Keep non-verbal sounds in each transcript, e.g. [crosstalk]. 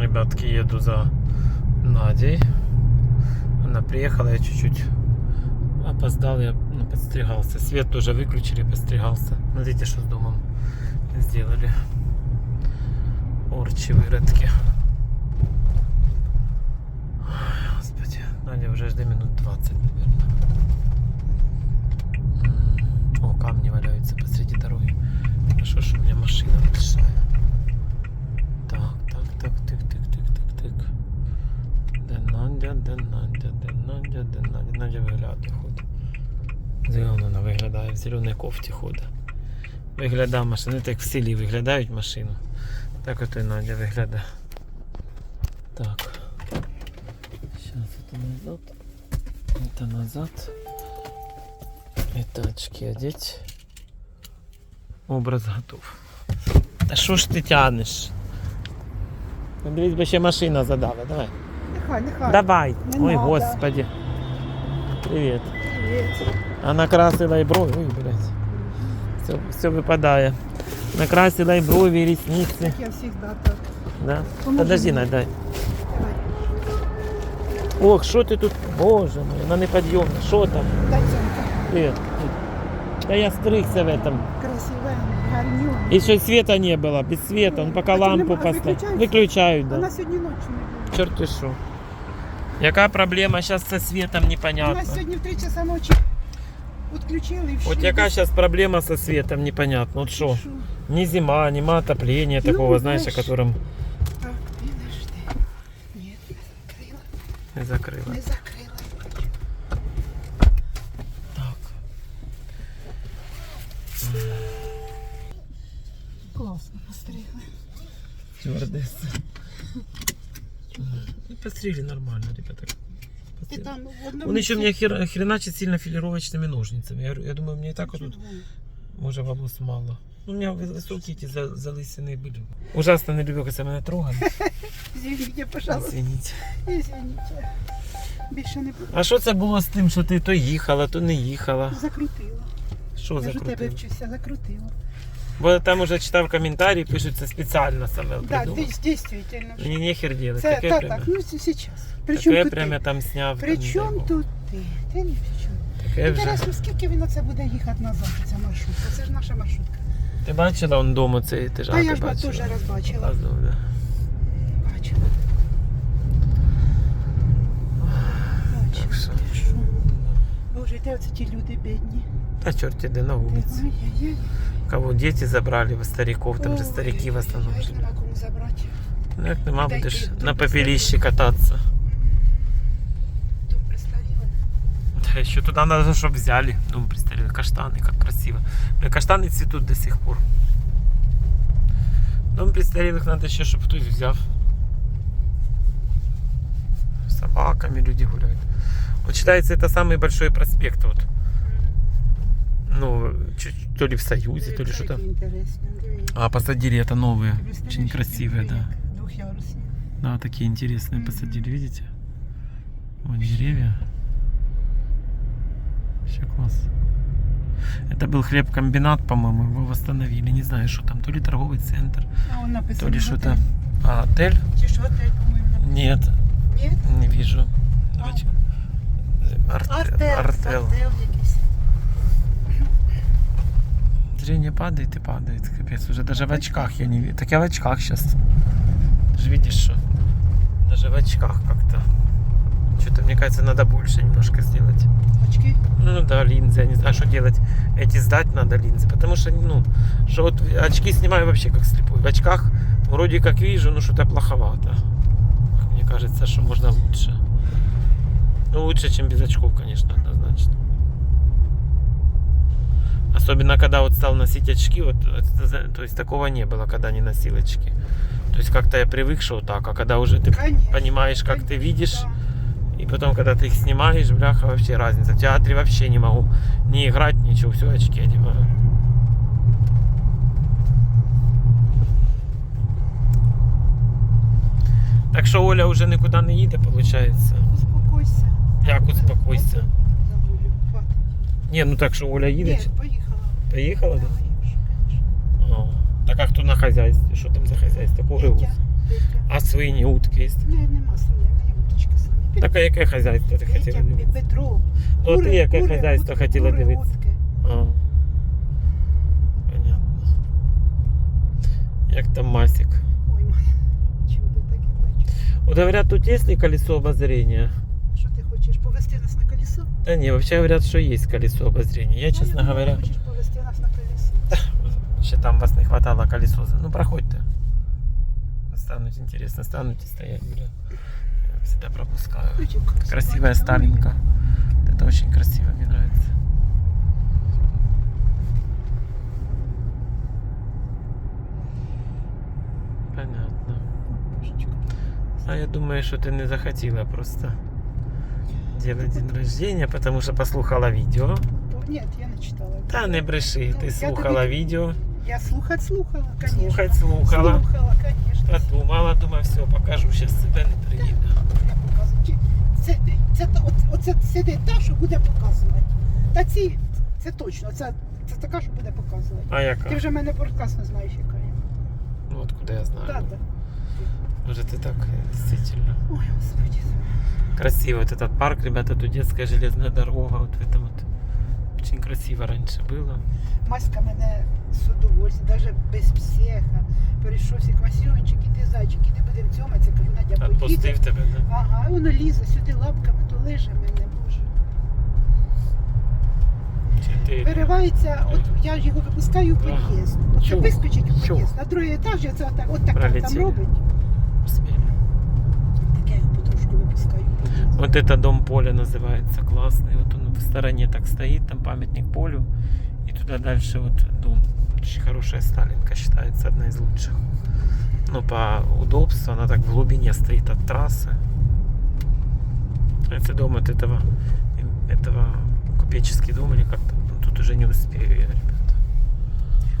Ребятки, еду за Надей. Она приехала, я чуть-чуть опоздал, я ну, подстригался. Свет тоже выключили, подстригался. Смотрите, что с домом сделали. Орчи выродки. Ой, Господи, Надя уже жди минут 20, наверное. О, камни валяются посреди дороги. Хорошо, что у меня машина большая. Так, так, так, тик, тик, тик, тик, тик. Де Надя, де Надя, де Надя, де Надя. Надя виглядає ходить. Зелено вона виглядає, в зеленій кофті ходить. Виглядає машина, так в селі виглядають машину. Так от і Надя виглядає. Так. Сейчас это назад. Это назад. Это очки одеть. Образ готов. Та що ж ти тянеш? Ну, Дивись, би ще машина задала, давай. Нехай, нехай. Давай. Не Ой, надо. господи. Привіт. Привіт. А накрасила і брови. Ой, блядь. Все, все випадає. Накрасила і брові, і ресниці. Як я завжди так. Да? Поможи Подожди, мені. Надь, дай. Давай. Ох, що ти тут? Боже мой, вона неподйомна. Що там? Дай цьомка. Привіт. Та я стригся в этом. Красиве, гарню. І ще света не було, без света. Он поки А то лампу нема, поставив. виключають? Виключають, Вона да. сьогодні ночі не буде. Чорт ти що. Яка проблема зараз зі світом У непонятно. нас сьогодні в 3 часа ночі відключили і все. От яка зараз проблема со світом непонятно. От що? Що? Ни зима, нема отопления Ну, такого, знаешь, о знаешь. котором Так, підожди. Ні, не закрила. не закрыла. Не закрила. Стюардессы. Ну, Постригли нормально, ребята. Ти Постригли. там в одному Он еще місці- меня хер, хреначит сильно филировочными ножницами. Я, говорю, я думаю, мне и так вот тут, Чого? может, волос мало. Ну, у меня высокие эти за- залысины были. Ужасно не люблю, когда меня трогали. Извините, пожалуйста. Извините. Извините. Більше не буду. А що це було з тим, що ти то їхала, то не їхала? Закрутила. Що Я ж у тебе закрутила? вчуся, закрутила. Бо там уже читав коментарі, пишуть, це спеціально саме Да, придумав. дійсно. Мені нехер делать. Це Таке так, прямо, так, ну це зараз. таке Причому тут прямо ти? я там сняв. При там, чому дай Бог. тут ти? Ти ні при чому. Таке вже. Інтересно, скільки він оце буде їхати назад, ця маршрутка? Це ж наша маршрутка. Ти бачила он дому цей, ти ж, Та а, я ж бачила? теж раз бачила. Показував, да. Бачила. де оце ті люди бідні? Та чорт іде на вулиці. Ай-яй-яй. Кого діти забрали, в стариків, там же Ой, старики в основному ай, живуть. Нема кому забрати. Ну як нема, Дай будеш ти тут на попелищі кататися. Тут пристаріли. Да, еще туда надо, чтобы взяли. Ну, представили, каштаны, как красиво. Бля, каштаны цветут до сих пор. Дом престарелых надо еще, чтобы кто-то взяв. С собаками люди гуляют. Вот считается, это самый большой проспект. Вот. Ну, чуть- то ли в Союзе, то ли Дивіться, что-то. які інтересні, дивіться. А посадили это новые. Представляєш, Очень красивые, які да. Двохярусні. Да, такие интересные Мгм. посадили, видите? Вот деревья. Вообще класс. Это был хлебкомбинат, по-моему, его восстановили. Не знаю, что там, то ли торговый центр, А он написано то ли что-то. готель. А, отель? Чи ж готель, по-моєму, написано. Нет, Ні? не вижу. Давайте. Арт- Артел. Артел. Артел якийсь. Падает и падает, капец. Уже даже в очках я не вижу. Так я в очках сейчас. Ты же видишь, что даже в очках как-то. Что-то, мне кажется, надо больше немножко сделать. Очки. Ну да, линзы, я не знаю, что делать. Эти сдать надо линзы, потому что, ну, что вот очки снимаю вообще как слепой. В очках вроде как вижу, но что-то плоховато. Мне кажется, что можно лучше. Ну, лучше, чем без очков, конечно, однозначно. Особенно, когда вот стал носить очки, вот, то есть такого не было, когда не носил очки. То есть как-то я привык, что вот так, а когда уже ты Конечно. понимаешь, как ты видишь, Да. и потом, когда ты их снимаешь, бляха, вообще разница. В театре вообще не могу не играть, ничего, все очки одеваю. Так що Оля вже нікуди не їде, виходить. Успокойся. Як успокойся? Забуду. Хватить. Ні, ну так що Оля їде. Ні, поїхала. Поїхала, Да, да? я вже, конечно. О. Так а хто на хазяйстві? Що там за хазяйство? Кури Вітя. Петя. А свині, утки є? Не, нема свиней, не уточки самі. Так а яке хазяйство ти хотіла Петя, дивитися? Петро. Ну, а ти яке кури, хазяйство утки, хотіла кури, дивитися? утки. А. Понятно. Як там Масик? Ой, моя. Чудо таке бачу. Вот говорят, тут есть ли колесо обозрения? Що ти хочеш, повести нас на колесо? Да не, вообще говорят, что есть колесо обозрения. Я, Ну, честно думала, говоря, повести нас на колесо? еще там вас не хватало колесо. Ну, проходьте. Стануть интересно, станете стоять, бля. Я всегда пропускаю. Ключик. Красивая Сталинка. Это очень красиво, мне нравится. Понятно. А я думаю, что ты не захотела просто делать день рождения, потому что послухала видео. Ні, я не читала. Та не бреши, Ну, я слухала тобі- відео, Я слухать слухала, конечно. слухать слухала, Слухала, конечно. та думала, думаю, все, покажу, зараз себе не приїде. Я показую. Це, це, оце, сидить та, що буде показувати. Та ці, це точно, це, це така, що буде показувати. А яка? Ти вже мене прекрасно знаєш, яка я. Ну, откуда я знаю. Так, так. Може, ти так, е, действительно. Ой, господи. Красиво вот этот парк, ребята, тут детская железная дорога, вот в этом вот. Очень красиво раньше было. Маська мене з удовольствием, навіть без психа. Перейшовся к Васюнчик, іди зайчик, іди будемо цьоматися. Кажу, Надя, поїде. Отпустив тебе, да? Ага, і воно лізе сюди лапками, то лиже мене, боже. Чи ти? Виривається, от я ж його випускаю у Ага. під'їзд. От Чух, це вискочить у чух. під'їзд. На другий етаж я це отак, от так там Пролетіли. робить. Вот это дом поля называется, классный. Вот он в стороне так стоит, там памятник полю. И туда дальше вот дом. Очень хорошая Сталинка считается, одна из лучших. Ну, по удобству, она так в глубине стоит от трассы. Это дом от этого, этого купеческий дом или как там. Ну, Тут уже не успею я, ребята.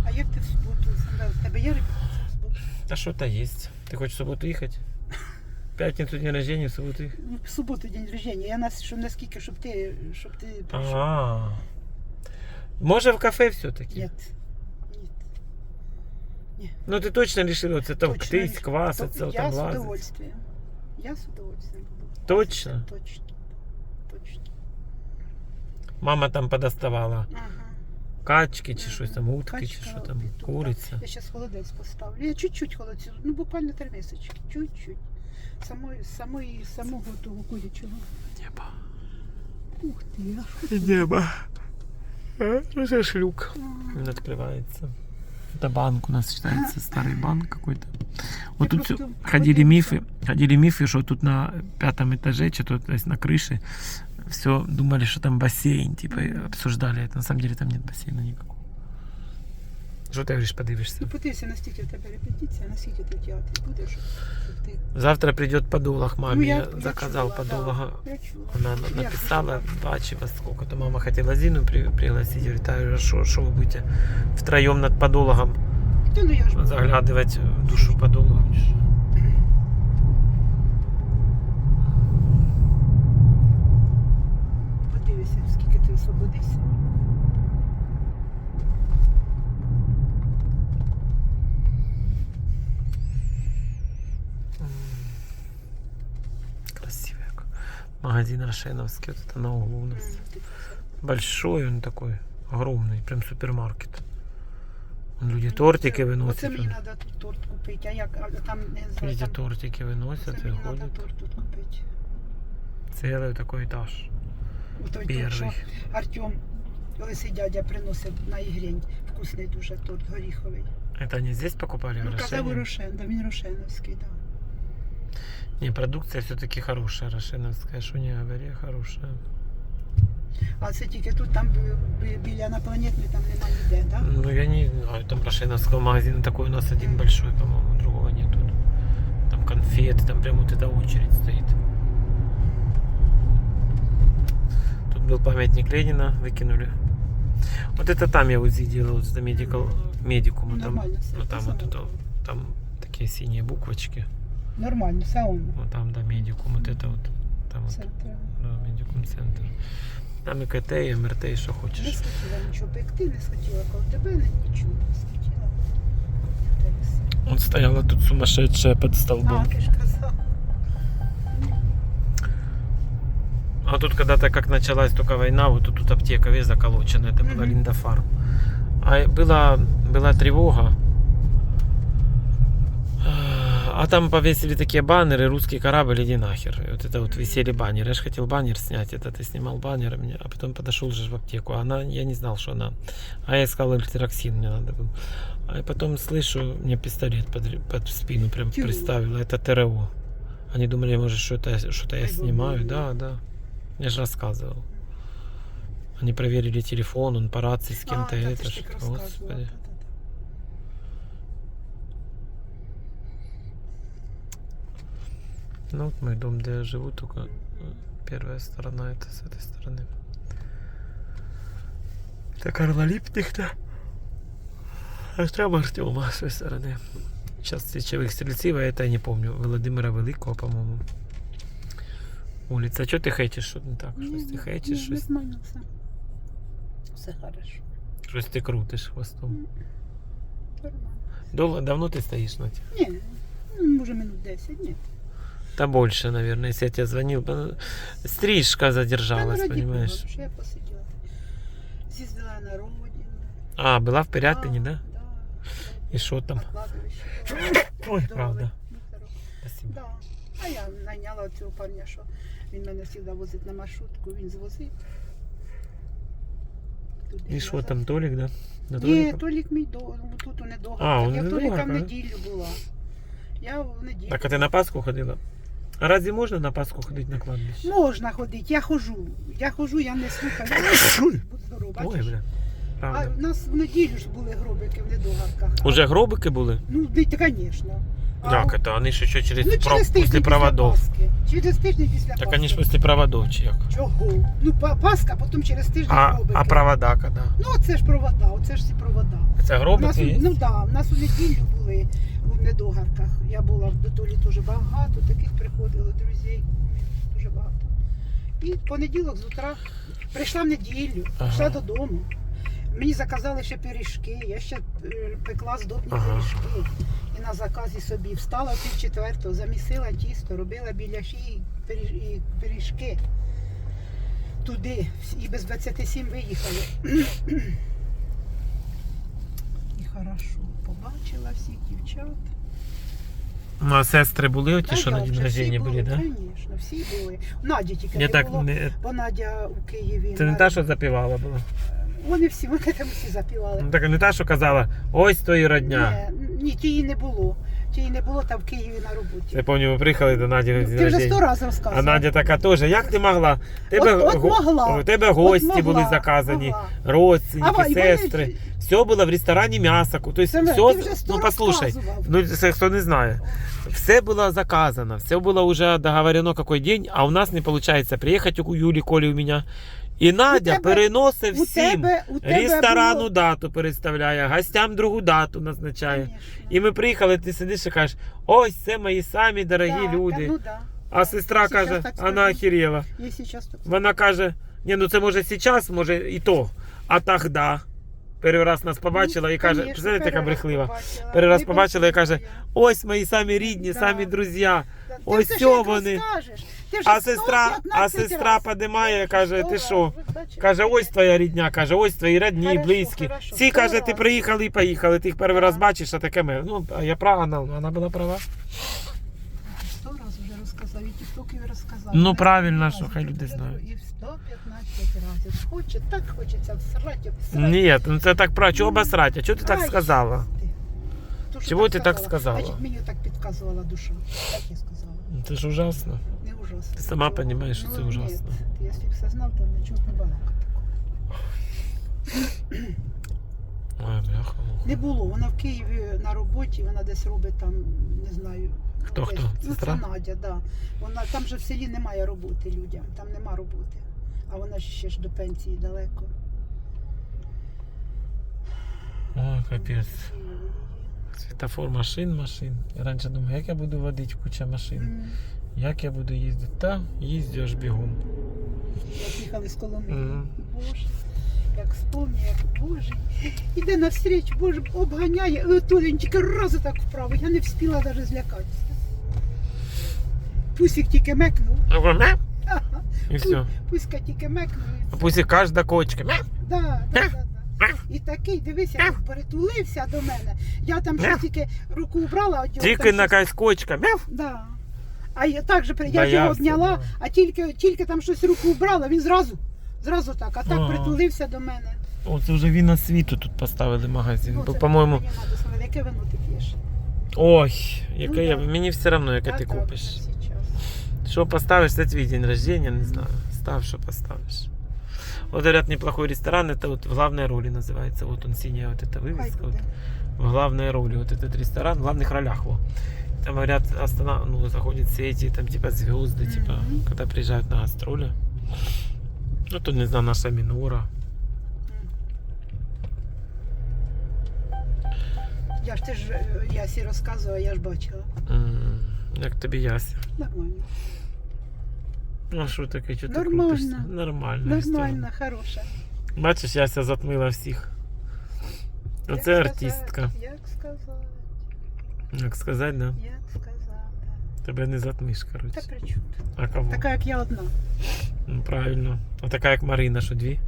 А як ти в суботу? Тебе є репетиція в суботу? Да что-то есть. Ты хочешь в субботу ехать? Пятницу день рождения, в субботу В суботу день рождения. Я нас, що наскільки, щоб ти, щоб ти прийшов. А. Может в кафе все-таки? Нет. Нет. Ну ты точно решила вот это Точно ктись, квасаться, То- вот Я там лазить? удовольствием. Я с удовольствием буду. Точно? Точно. Точно. Мама там подоставала Ага. качки чи щось там, утки чи Качка, що там, петух, куриця. Я зараз холодець поставлю. Я чуть-чуть холодцю, ну буквально три мисочки, чуть-чуть. Самої, самої, самого того курячого. Небо. Ух ти, а що Небо. А, Ну это шлюк. це? Он открывается. Это банк у нас считается, старый банк какой-то. Вот Я тут ходили мифы, ходили мифы, что тут на пятом этаже, что-то то есть на крыше, все думали, что там бассейн, типа обсуждали это. На самом деле там нет бассейна никакого. Что ты говоришь, подивишься? Ну подивися, наскільки в тебе репетиція, наскільки ти в театрі будеш. щоб ти... Завтра придет подолог маме. Ну, я, я- я заказал чула, да. подолога. Я чула. Она Я на- написала слышала. два чи во сколько-то. Мама хотела Зину при, пригласить. Говорит, а что, что вы будете втроем над подологом Та ну я ж була. заглядывать в душу подолога? Подивися, скільки ти освободився. Магазин Рошеновский. Вот это на углу у нас. М, ти Большой он такой. Огромный. Прям супермаркет. Вон Люди Мені тортики це- выносят. Оце мені вон. треба тут торт купити, а як а там не знаю. Люди Там, тортики оце выносят и мені треба ходят. торт тут купити. Целый такой этаж. Той торт, що Первый. Артем, колись і дядя приносив на ігрень. Вкусний дуже торт горіховий. Это они здесь покупали? в Ну, казав Рошене? у Рошен, да він Рошеновський, так. Да. Не, продукция все-таки хорошая, Рошеновская, что не говори, хорошая. А це тільки тут, там бі- бі- біля інопланетної, там нема ніде, так? Да? Ну, я не знаю, там Рошеновского магазина такой у нас один большой, по-моему, другого нету. Там конфеты, там прям вот эта очередь стоит. Тут был памятник Ленина, выкинули. Вот это там я УЗИ делал, вот это медикал, медикум. Ну, там, нормально все. ну, там вот это, там такие синие буквочки. Нормально, все воно. Вот там, да, медикум, вот это вот. Там вот, Це треба. да, медикум центр. Там и КТ, и МРТ, и что Не хочешь. схотіла нічого пекти, не схотіла, коли тебе не нічого не схотіла. Не те все. Он стояла тут сумасшедшая под столбом. А, ти ж казав. А тут когда-то, как началась только война, вот тут, тут аптека весь заколочена, это была Мгм. Линда Фарм. А была, была тревога. А там повесили такие баннеры, русский корабль, иди нахер. И вот это вот висели баннеры. Я же хотел баннер снять, это ты снимал баннер, а меня- а потом подошел же в аптеку. А Она, я не знал, что она. А я искал альтероксин, мне надо был. А потом слышу, мне пистолет под, под спину прям Тю. приставил. Это ТРО. Они думали, может, что-то что я снимаю. Да, да. Я же рассказывал. Они проверили телефон, он по рации с кем-то. А, это розказувала. господи. Ну вот мой дом, где я живу, только э, первая сторона это с этой стороны. Это Карла Липнихта. А там Артема с той стороны. Сейчас сечевых стрельців, а это я не помню. Володимира Великого, по-моему. Улица. Что ты хейтишь? Что не так? Ні, Щось ти ні, хейтиш? ні, Не Щось, знаю, все. Все хорошо. щось ти крутиш хвостом. Нормально. Дол- давно ты стоишь, Надя? Ні, ну, може минут 10, ні. Да больше, наверное, если я тебе звонил. Э, Стрижка задержалась, Та, ну, раді понимаешь? Бога, що я посиділа. З'їздила на родину. А, была в Пирятине, да? Да. И что там? На кладовище. Ой, Здоровий, правда. здоровий. Спасибо. Да. А я найняла цього парня, що він мене завжди возить на маршрутку, він звозив. Туди И что назад. там, Толик, да? На Ні, Толика? Толік мій до, ну, тут у недовго. А, у я в недовго, Толіка в да? неділю була. Я в неділю. Так, а ты на Пасху ходила? А разве можно на Пасху ходить на кладбище? Можна ходити, я хожу. Я хожу, я не слухаю. Будь здоров, Ой, бачиш? бля. А Правда. в нас в неділю ж були гробики в недогарках. Уже гробики були? Ну, звісно. Як это? Они ж еще через, Ну, про- через тиждень после після проводов. Пасхи. Через тиждень після Так Пасхи. они ж после проводов, чи як? Чого? Ну, па- Пасха, потім через тиждень А, гробики. а провода когда? Ну, це ж провода, оце ж ці провода. Це У гробики нас, є? ну да, у нас у неділю були у недогарках. Я була в Дотолі дуже багато, таких приходило друзей, дуже багато. І в понеділок з утра прийшла в неділю, Ага. прийшла додому. Мені заказали ще пиріжки, я ще е, пекла здобні Ага. пиріжки. І на заказі собі встала пів четвертого, замісила тісто, робила біляші і і пиріжки. Туди і без 27 виїхали. Хорошо. Побачила всіх дівчат. Ну, а сестри були оті, що на день же, рождения були, да? Звісно, всі були. Наді тільки Я не так було, не... бо Надя у Києві. Це не Надя- та, що запівала була. Вони всі, [laughs] вони там всі запівали. Ну, так не та, що казала, ось твої родня. Ні, ні, тієї не було. Тієї не було там в Києві на роботі. Я пам'ятаю, ми приїхали до Наді на день Ти вже сто разів розказував. А Надя така теж, як ти могла? Тебе, От- от го- могла. у тебе гості могла, були заказані, могла. родственники, А, сестри. Все було в ресторані м'ясо. Тобто Це ми- все, ти вже сто ну послушай, розказував. ну це хто не знає. Все было заказано, все было уже договорено какой день, а у нас не получается приехать у Юли, Коли у меня. І Надя тебе- переносить У всім. тебе, у тебе Ресторану було... дату переставляє, гостям другу дату назначає. Конечно. І ми приїхали, ти сидиш і кажеш, ось це мої самі дорогі Да, люди. ну да. А сестра щас каже, так вона скажу. Я сейчас так Вона каже, ні, ну це може зараз, може і то. А тогда. Перший раз нас побачила і каже, Ну, представляєте, яка брехлива. Перший раз побачила і каже, Ось мої самі рідні, Да. самі друзі. Ось цьо вони. Вже А сестра, 115 а сестра раз. подимає, каже, ти що? Каже, ось твоя рідня, каже, ось твої Хорошо, близькі. хорошо, Всі, сто каже, ти раз. приїхали і поїхали, ти їх перший раз бачиш, а таке ми. Ну, а я права, вона, вона була права. Сто раз вже розказав, і тіктоків розказав. Ну, правильно, що хай люди знають. І в 115 разів. Хоче, так хочеться всрати, всрати. Ні, ну це так про чого Ну, обосрать? А чого ти так Ай, сказала? ти. То, що Чого ти так сказала? Значить, мені так підказувала душа. Так я сказала. Ну, Це ж ужасно. Ужасно. Ти сама розумієш, що це Ну, ужасно. Ні, якщо б все знав, то нічого б не балакати. Ой, бляха. Не було. Вона в Києві на роботі, вона десь робить там, не знаю. Хто, десь. хто? Ну, це Надя, да. Вона там же в селі немає роботи людям, там нема роботи. А вона ще ж до пенсії далеко. Ой, капець. Світофор машин, машин. Я раніше думав, як я буду водити куча машин. М. Як я буду їздити? Та їздю аж бігом. Як їхали з Коломиї. Мгм. Боже. як сповнює, як Боже. Іде навстріч, Боже, обганяє, і от він тільки раз так вправо. Я не встигла навіть злякатися. Пусік тільки мекнув. А? Ага. І все. Пуська тільки мекнув. А пусть і кожна кочка. Да, да, да, да. І такий, дивися, як перетулився до мене. Я там щось тільки руку убрала, от його Тільки на щось- якась кочка. Да. А я так же при- я ж Боявся, його обняла, да. а тільки, тільки там щось руку убрала, він зразу, зразу так, а так Ага. притулився до мене. О, це вже віна світу тут поставили магазин. Ну, Бо, це по-моєму. мені надо сказати, яке вино ти п'єш? Ой, яке Ну, я. да. Мені все одно, яке А ти так, купиш. на сей час. Що поставиш, це твій день рождения, не знаю. Став, что поставишь. Вот говорят, неплохой ресторан, это вот в главной роли называется. Вот он синяя вот эта Хай вывеска. Вот, буде. в главной роли вот этот ресторан, в главных ролях во. Там говорят, останов... ну, заходят все эти там типа звезды, типа, Мгм. когда приезжают на гастроли. Ну, тут, не знаю, наша Минора. Я ж ти ж е, Ясі розказувала, я ж бачила. М, Як тобі яся? Нормально. Ну, що таке, що ти Нормально. крутишся? Нормально. Нормально, хороша. Бачиш, яся затмила всіх. Як Оце сказати, артистка. Як сказати, Як сказати, да? як сказати. Тебе не затмиш, Та при чому? А кого? Така, як я одна. Ну, правильно. А така як Марина, що дві?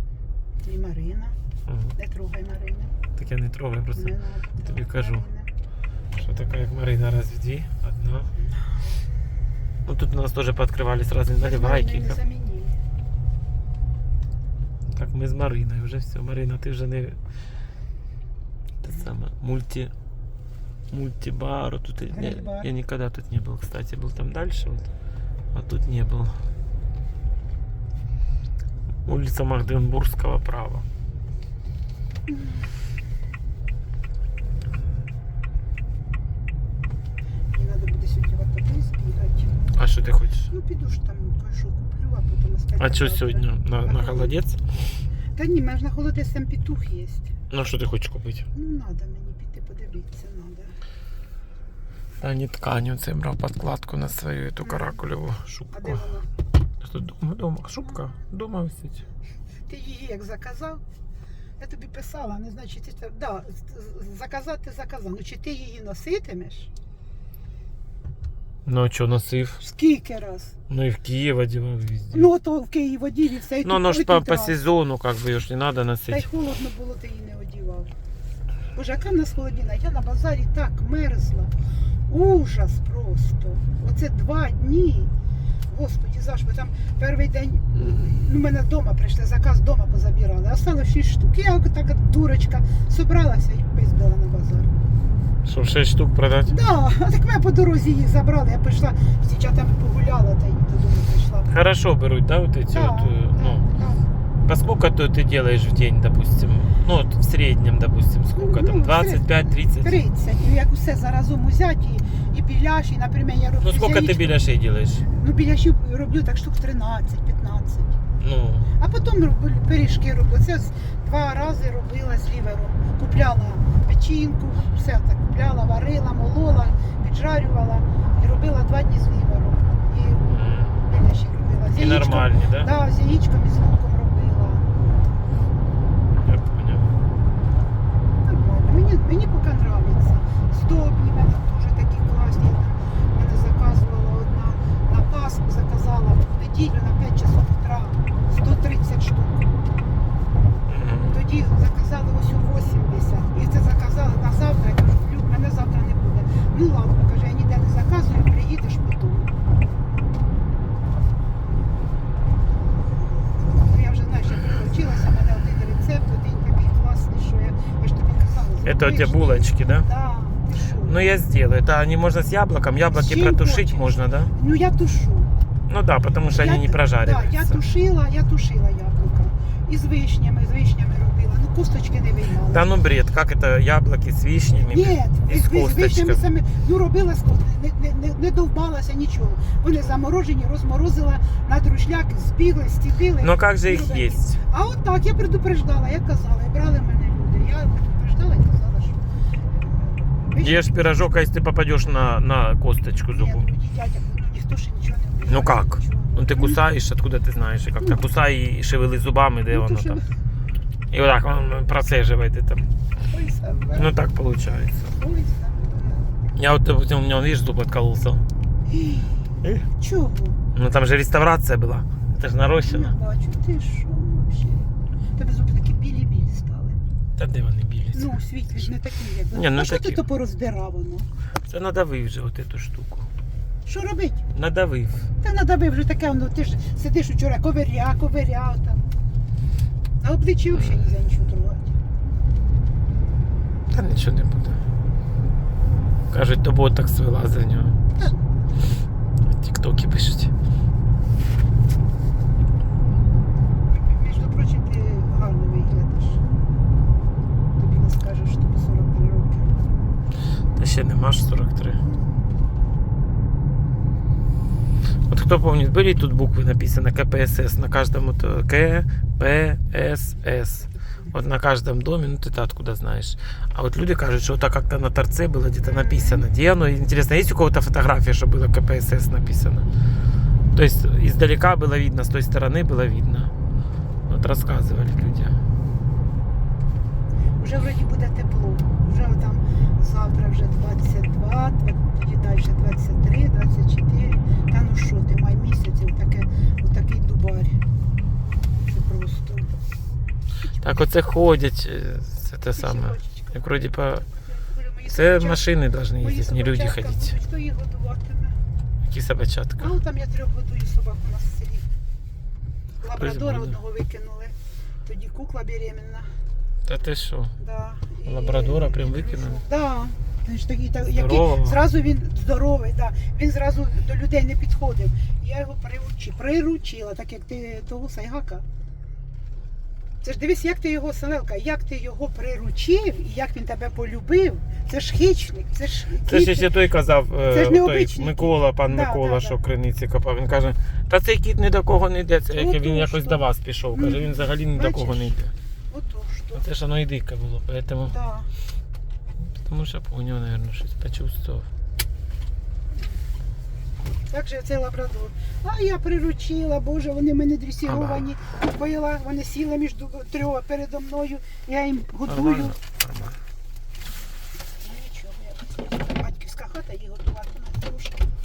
І Марина. Ага. Не трогай Марину. Так я не трогаю, просто Не тобі кажу. Марину. що така як Марина, раз в дві, одна. Ну тут у нас теж пооткривались Марини наливайки. не замінили. Так, ми з Мариною вже все. Марина, ти вже не. Те саме. Мульти Мультибар. Тут я, Гриль-бар. я никогда тут не был, кстати. Был там дальше, вот. А тут не был. Улица Магденбургского права. Мені треба буде сьогодні в автопис бігати. А що ти хочеш? Ну, піду ж там кое-що куплю, а потім остаток А що завтра. сьогодні? На, на холодець? Та ні, мене ж на холодець там петух є. Ну що ти хочеш купити? Ну, треба мені піти подивитися, треба. Та не ткань, оце брав подкладку на свою ту каракулеву шубку. вона? Дома, дома, шубка, дома висить. Ти її як заказав? Я тобі писала, не знаю, чи ти да, заказати заказав. Ну чи ти її носитимеш? Ну а що носив? Скільки раз? Ну і в Київ одягав везде. Ну, то в Києві одів і все. і Ну, тут- оно ж по, по сезону, как бы, ее ж не надо Та й носить. холодно було, ти її не одівав. Боже, яка в нас холодина? Я на базарі так мерзла. Ужас просто. Оце два дні. Господі, Заш, ми там перший день, ну, мене вдома прийшли, заказ вдома позабирали. Осталось 6 штук. Я така дурочка собралася і пиздила на базар. Щоб 6 штук продати. Да, так ми по дорозі їх забрали. Я прийшла з дівчатами погуляла та й додому прийшла. Хорошо берут, да, вот эти Да, вот, э, да, ну, да. по сколько то ты делаешь в день, допустим? Ну, вот в среднем, допустим, сколько Ну, там, в 25-30? 30. І як усе заразом узяти, і, і біляш, і, наприклад, я роблю Ну, сколько яєчко. ты беляшей делаешь? Ну, біляшів роблю так штук 13-15. Ну, А потім роблю пиріжки роблю. Це з- два рази робила з лівером. Купляла печінку, все так купляла, варила, молола, піджарювала і робила два дні з лівером. І м, біляші робила. З и яєчком, нормальный, да? да, з яєчком і з луком Нормально. Мені, пока поки подобається. Здобні в мене дуже такі класні. Я там мене заказувала одна на Пасху, заказала в неділю на 5 часов утра 130 штук. Тоді заказали ось у 80. І це заказали на завтра. Я кажу, Люк, мене завтра не буде. Ну ладно, каже, я ніде не заказую, приїдеш потім. Ну, Я вже знаєш, я прилучилася, в мене один рецепт, один такий класний, що я, я ж тобі казала Это у тебя зробиш, булочки, да? Да, ти що? Ну, я сделаю. Это они можно с яблоком. Яблоки чем протушить хочешь. можно, да? Ну я тушу. Ну да, потому что Я они не т- прожариваются. Да, я тушила, я тушила яблука. І з вишнями, з вишнями робила. Ну косточки не виймала. Да ну бред, как это яблоки с вишнями? Ні, і з з вишнями косточками. саме, ну робила з косточками, не, не, не, не довбалася нічого. Вони заморожені, розморозила на друшляк, збігли, стіпили. Но как же і их робила. есть? А от так, я предупреждала, я казала, і брали мене Ешь пирожок, а если ты попадешь на, на косточку Ні, зубу. ну, дитятя, ну ніхто ще нічого не вміє. Ну как? Нічого. Ну ты кусаешь, откуда ты знаешь? И как-то Ну. кусай и шевели зубами, где Ну, то оно що там. ви- І отак він процеживаєте там. Ой, себе. Ну так виходить. Ой, себе. Я вот, допустим, у меня, видишь, зуб откололся. Э? Чого? Ну там же реставрация была. Это же Не нарощено. бачу, ти що взагалі? Тебе зуби такі білі-білі стали. Та де вони біліться? Ну, світлі не такі, як Ні, ну А що такі. ти то пороздирав воно? Це надавив вже от эту штуку. Що робить? Надавив. Та надавив вже таке, воно ти ж сидиш учора, ковиря, ковиряв там. На обличчі взагалі не за нічого трогати. Та нічого не буде. Кажуть, то боток свела за нього. Тіктоки пишуть. Між прочим, ти гарно виглядаєш. Тобі не скажеш, що тобі 43 роки. Та ще нема ж 43. Вот кто помнит, были тут буквы написано КПСС на каждом вот э, КПСС. Вот на каждом доме, ну ты-то откуда знаешь. А вот люди кажут, что так как-то на торце было где-то написано. Где оно? Интересно, есть у кого-то фотография, что было КПСС написано? То есть издалека было видно, с той стороны было видно. Вот рассказывали люди. Вже вроді буде тепло. Завтра вже 22, тоді далі 23, 24. Та ну що, ти май місяць, і таке, отакий дубарь. Це просто. Так оце ходять, е, це те саме. Як вроді по... Це машини повинні їздити, не люди ходити. Хто їх годуватиме? Які собачатка. От там я трьох годую собак у нас в селі. Лабрадора одного викинули. Тоді кукла беременна. Та ти що? Да. І- Лабрадора прям викинули? Да. Він ж такий, так, який, Здорового? зразу він здоровий, да. він зразу до людей не підходив. Я його приручила, приручила, так як ти того сайгака. Це ж дивись, як ти його Селелка, як ти його приручив і як він тебе полюбив. Це ж хищник, це ж Це ж ще той казав, е, Це ж не той обичний Микола, пан Да, Микола, да, що да. криниці копав. Він каже, та цей кіт ні до кого не йде, це як Отож він якось то. до вас пішов. Каже, він взагалі ні до Бачиш? кого не йде. Ото що. Це ж воно і дике було, поэтому, Да. тому що поняв, мабуть, щось почувствував. Так же цей лабрадор. А я приручила, боже, вони мене дресіровані. Купила, вони сіли між трьома передо мною, я їм годую. Нормально? Нормально. Ну нічого, я батьківська хата, її готувати